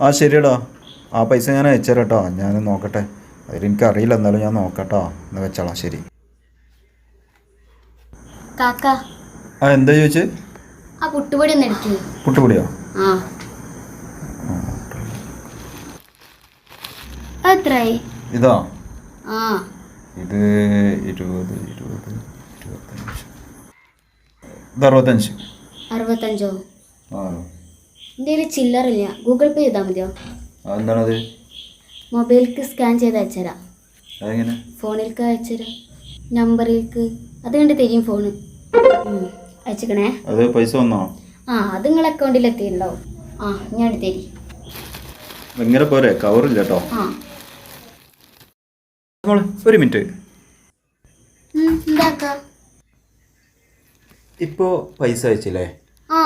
ആ ശരിയടാ. ആ പൈസ ഞാൻ അയച്ചുതരാം കേട്ടോ ഞാൻ നോക്കട്ടെ അതിലെനിക്കറിയില്ല എന്നാലും ഞാൻ നോക്കട്ടോ. എന്ന് വെച്ചോളാം. ശരി. കാക്ക. ആ എന്താ ചോദിച്ചു? ആ പുട്ടുപൊടി ഒന്ന് എടുക്ക്. പുട്ടുപൊടിയോ? ആ. എത്രയായി? ഇതാ. ആ. ഇത് ഇരുപത് ഇരുപത് ഇരുപത്തഞ്ച്. ഇത് അറുപത്തഞ്ച്. അറുപത്തഞ്ചോ? ആ. എന്റെ ചില്ലറില്ല. ഗൂഗിൾ പേ ചെയ്താൽ മതിയോ? എന്താണത് മൊബൈലിക്ക് സ്കാൻ ചെയ്ത് അയച്ചുതരാം അതെങ്ങനെ? ഫോണിലേക്ക് അയച്ചുതരാം നമ്പറിലേക്ക് അത് കണ്ട് തരും ഫോണ്. അയച്ചേ അയച്ചിക്കണേ? അത് പൈസ വന്നോ? ആ അത് നിങ്ങളെ അക്കൗണ്ടിൽ എത്തിയിട്ടുണ്ടാവും. ആ ഞാൻ എടുത്തേരി ഇങ്ങനെ പോരെ കവറില്ല കേട്ടോ. ആ. ഒരു മിനിറ്റ്. ഇപ്പോ പൈസ അയച്ചില്ലേ? ആ.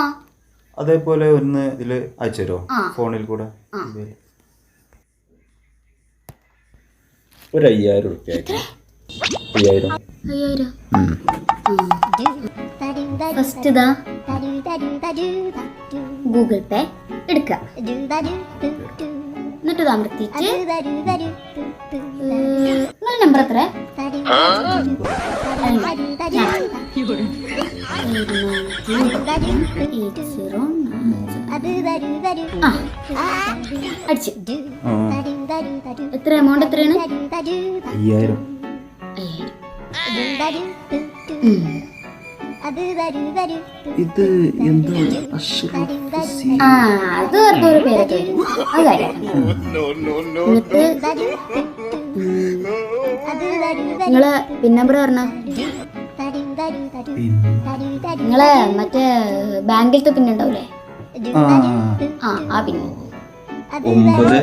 അതേപോലെ ഒന്ന് ഇതിൽ അയച്ചു തരുമോ. ഫോണിൽ കൂടെ. ഒരു അയ്യായിരം റുപ്യ അയ്യായിരം. അയ്യായിരം. ഫസ്റ്റ് ഇതാ. ഗൂഗിൾ പേ എടുക്കുക. എന്നിട്ട് ഇത് അമർത്തിയിട്ട് നിങ്ങളുടെ നമ്പർ എത്ര എത്ര എമൗണ്ട് എത്രയാണ്. ഇത് ആ അത് നിങ്ങളെ പിൻ നമ്പർ പറഞ്ഞ നിങ്ങളെ മറ്റേ ബാങ്കിലത്തെ പിൻ ഉണ്ടാവൂലേ ആ ആ പിന്നെ ഒമ്പത്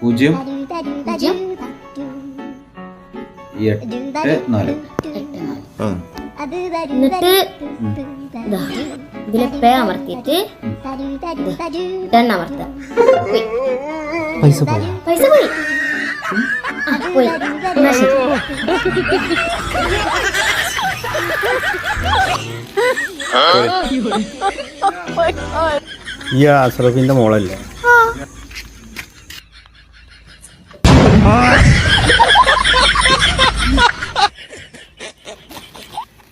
പൂജ്യം പൂജ്യം എട്ട് നാല് എന്നിട്ട് ഇതാ ഇതിലെ പേ അമർത്തിയിട്ട് ഡൺ അമർത്തുക പൈസ പോയി പൈസ പോയി പോയി എന്നാ ശരി ഈ അഷ്റഫിന്റെ മോളല്ലേ.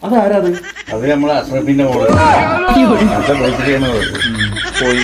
അതാരത്? അത് അത് നമ്മളെ അഷ്റഫിന്റെ മോൾ. പോയി.